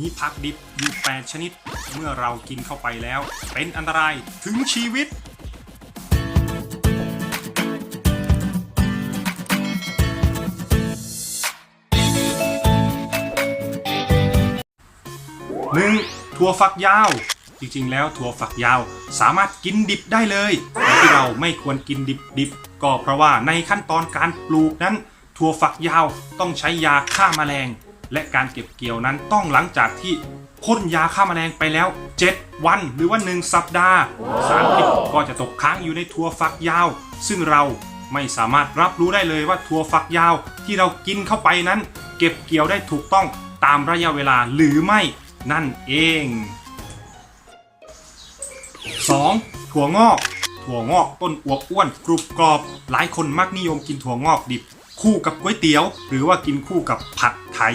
มีผักดิบอยู่ 8 ชนิด เมื่อเรากินเข้าไปแล้ว เป็นอันตรายถึงชีวิตหนึ่งถั่วฝักยาว จริงๆ แล้วถั่วฝักยาวสามารถกินดิบได้เลยแต่ที่เราไม่ควรกินดิบๆก็เพราะว่าในขั้นตอนการปลูกนั้น ถั่วฝักยาวต้องใช้ยาฆ่าแมลง และการเก็บเกี่ยวนั้นต้องหลังจากที่พ่นยาฆ่าแมลงไปแล้ว 7 วันหรือว่า 1 สัปดาห์ สารพิษก็จะตกค้างอยู่ในถั่วฝักยาว ซึ่งเราไม่สามารถรับรู้ได้เลยว่าถั่วฝักยาวที่เรากินเข้าไปนั้น เก็บเกี่ยวได้ถูกต้องตามระยะเวลาหรือไม่นั่นเอง 2. ถั่วงอก ถั่วงอกต้นอวบอ้วนกรุบกรอบ หลายคนมักนิยมกินถั่วงอกดิบ คู่กับก๋วยเตี๋ยว หรือว่ากินคู่กับผัดไทย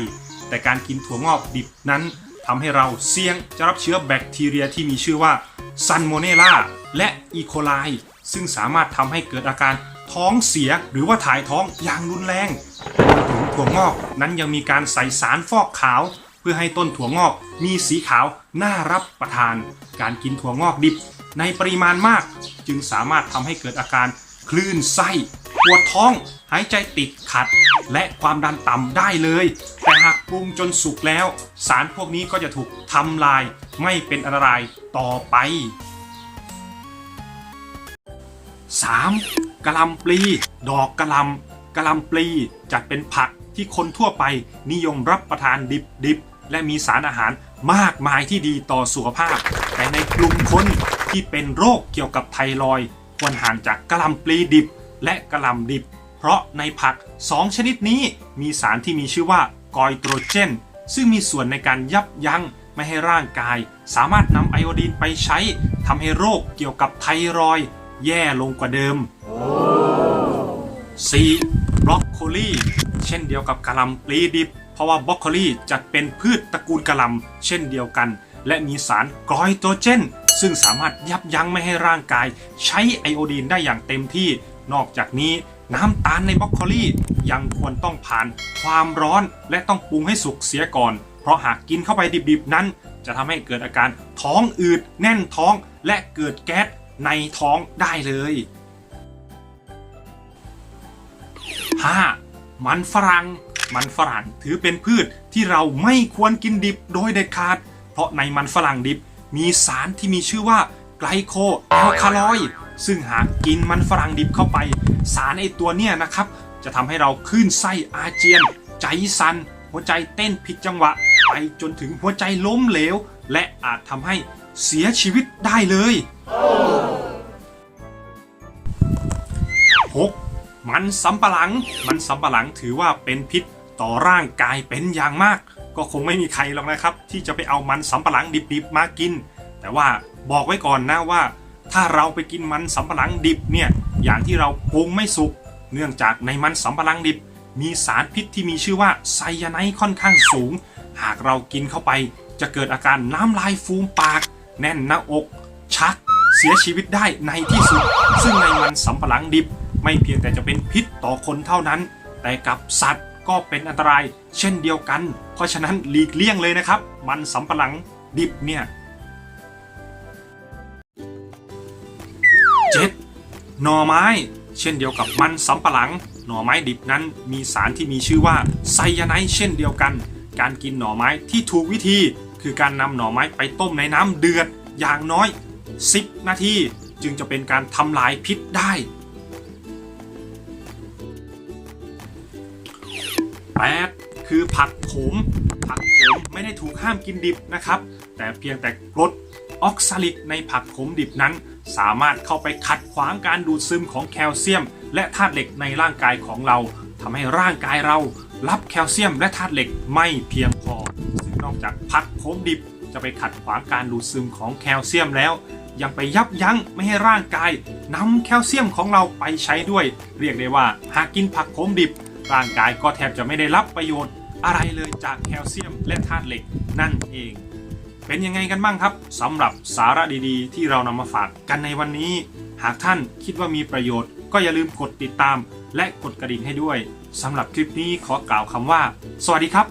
แต่การกินถั่วงอกดิบนั้นทำให้เราเสี่ยงจะรับเชื้อแบคทีเรียที่มีชื่อว่าซันโมเนล่าและอีโคไลซึ่งสามารถทำให้เกิดอาการท้องเสียหรือว่าถ่ายท้องอย่างรุนแรงถึงถั่วงอกนั้นยังมีการใส่สารฟอกขาว เพื่อให้ต้นถั่วงอกมีสีขาวน่ารับประทาน การกินถั่วงอกดิบในปริมาณมาก จึงสามารถทำให้เกิดอาการคลื่นไส้ ปวดท้อง หายใจติดขัด และความดันต่ำได้เลย แต่หากปรุงจนสุกแล้ว สารพวกนี้ก็จะถูกทำลายไม่เป็นอันตรายต่อไป 3. กะหล่ำปลี ดอกกะหล่ำกะหล่ำปลีจัดเป็นผักที่คนทั่วไปนิยมรับประทานดิบๆ และมีสารอาหารมากมายที่ดีต่อสุขภาพ แต่ในกลุ่มคนที่เป็นโรคเกี่ยวกับไทรอยควรห่างจากกะหล่ำปลีดิบ และกะหล่ำดิบ เพราะในผัก 2 ชนิดนี้มีสารที่มีชื่อว่ากอยโตรเจน ซึ่งมีส่วนในการยับยั้งไม่ให้ร่างกาย สามารถนำไอโอดีนไปใช้ทำให้โรคเกี่ยวกับไทรอยแย่ลงกว่าเดิม 4. บรอกโคลีเช่นเดียวกับกะหล่ำปลีดิบ เพราะว่าบรอกโคลีจัดเป็นพืชตระกูลกะหล่ำเช่นเดียวกัน และมีสารกรอยโตรเจน ซึ่งสามารถยับยั้งไม่ให้ร่างกาย ใช้ไอโอดีนได้อย่างเต็มที่ นอกจากนี้น้ำตาลในบรอกโคลี่ยังควรต้องผ่านความร้อนและต้องปรุงให้สุกเสียก่อน เพราะหากกินเข้าไปดิบๆนั้น จะทำให้เกิดอาการท้องอืดแน่นท้องและเกิดแก๊สในท้องได้เลย 5. มันฝรั่ง มันฝรั่งถือเป็นพืชที่เราไม่ควรกินดิบโดยเด็ดขาด เพราะในมันฝรั่งดิบมีสารที่มีชื่อว่าไกลโคแอลคาลอย ซึ่งหากกินมันฝรั่งดิบเข้าไป สารไอตัวเนี้ยนะครับ จะทำให้เราคลื่นไส้อาเจียน ใจสัน่นหัวใจเต้นผิดจังหวะ ไปจนถึงหัวใจล้มเหลว และอาจทำให้เสียชีวิตได้เลย 6. มันสำปะหลัง มันสำปะหลังถือว่าเป็นพิษต่อร่างกายเป็นอย่างมาก ก็คงไม่มีใครหรอกนะครับ ที่จะไปเอามันสำปะหลังดิบๆมากิน แต่ว่าบอกไว้ก่อนนะว่า ถ้าเราไปกินมันสำปะหลังดิบเนี่ยอย่างที่เราปรุงไม่สุก เนื่องจากในมันสำปะหลังดิบ มีสารพิษที่มีชื่อว่าไซยาไนด์ค่อนข้างสูง หากเรากินเข้าไป จะเกิดอาการน้ำลายฟูมปาก แน่นหน้าอก ชัก เสียชีวิตได้ในที่สุด ซึ่งในมันสำปะหลังดิบ ไม่เพียงแต่จะเป็นพิษต่อคนเท่านั้น แต่กับสัตว์ก็เป็นอันตราย เช่นเดียวกัน เพราะฉะนั้นหลีกเลี่ยงเลยนะครับ มันสำปะหลังดิบเนี่ย หน่อไม้ เช่นเดียวกับมันสำปะหลัง หน่อไม้ดิบนั้นมีสารที่มีชื่อว่าไซยาไนด์เช่นเดียวกัน การกินหน่อไม้ที่ถูกวิธี คือการนำหน่อไม้ไปต้มในน้ำเดือดอย่างน้อย 10 นาทีจึงจะเป็นการทำลายพิษได้ 8. คือผักโขม ผักโขมไม่ได้ถูกห้ามกินดิบนะครับ แต่เพียงแต่กรด ออกซาลิกในผักโขมดิบนั้น สามารถเข้าไปขัดขวางการดูดซึมของแคลเซียม และธาตุเหล็กในร่างกายของเราทำให้ร่างกายเรารับแคลเซียมและธาตุเหล็กไม่เพียงพอ ซึ่งนอกจากผักโขมดิบจะไปขัดขวางการดูดซึมของแคลเซียมแล้ว ยังไปยับยั้งไม่ให้ร่างกายนำแคลเซียมของเราไปใช้ด้วย เรียกได้ว่าหากกินผักโขมดิบ ร่างกายก็แทบจะไม่ได้รับประโยชน์อะไรเลยจากแคลเซียมและธาตุเหล็กนั่นเอง เป็นยังไงกันบ้างครับสำหรับสาระดีๆ ที่เรานำมาฝากกันในวันนี้ หากท่านคิดว่ามีประโยชน์ ก็อย่าลืมกดติดตาม และกดกระดิ่งให้ด้วยสำหรับคลิปนี้ขอกล่าวคำว่า สวัสดีครับ